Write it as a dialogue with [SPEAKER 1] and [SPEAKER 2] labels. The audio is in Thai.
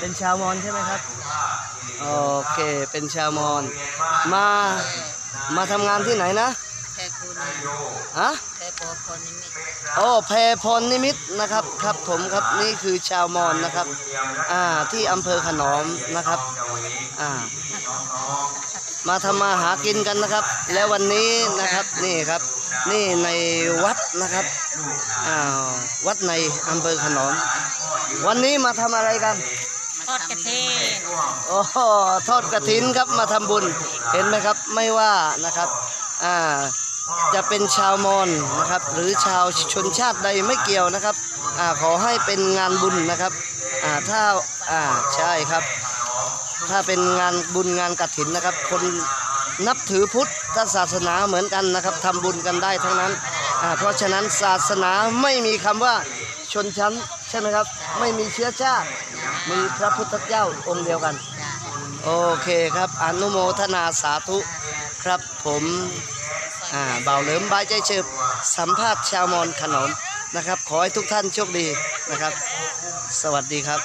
[SPEAKER 1] เป็นชาวมอญใช่ไหมครับ โอเค เป็นชาวมอญ มา มาทำงานที่ไหนนะ
[SPEAKER 2] แพรคุณ
[SPEAKER 1] ฮะ
[SPEAKER 2] แพรโปอพรนิมิต
[SPEAKER 1] โอ้แพรพรนิมิตนะครับ ครับผมครับนี่คือชาวมอญนะครับ อ่า ที่อำเภอขนอมนะครับ อ่า มาทำมาหากินกันนะครับ และวันนี้นะครับ นี่ครับ นี่ในวัดนะครับ อ่า วัดในอำเภอขนอม วันนี้มาทำอะไรกัน
[SPEAKER 2] ทอ ดกระเทศ
[SPEAKER 1] โอ้โหทอดกระถินครับมาทำบุญเห็นไหมครับไม่ว่านะครับอ่าจะเป็นชาวมอญนะครับ หรือชาวชนชาติใดไม่เกี่ยวนะครับอ่าขอให้เป็นงานบุญนะครับอ่าถ้าอ่าใช่ครับ ถ้าเป็นงานบุญงานกฐินนะครับ คนนับถือพุทธศาสนาเหมือนกันนะครับทำบุญกันได้ทั้งนั้นอ่าเพราะฉะนั้นศาสนาไม่มีคำว่าชนชั้น ช่ไหมครับ ไม่มีเชื้อชาติ มีพระพุทธเจ้าองค์เดียวกัน โอเคครับ อนุโมทนาสาธุครับผมอ่าเบาเหลิมบายใจเชิบสัมภาษณ์ชาวมอญขนมนะครับ ขอให้ทุกท่านโชคดีนะครับ สวัสดีครับ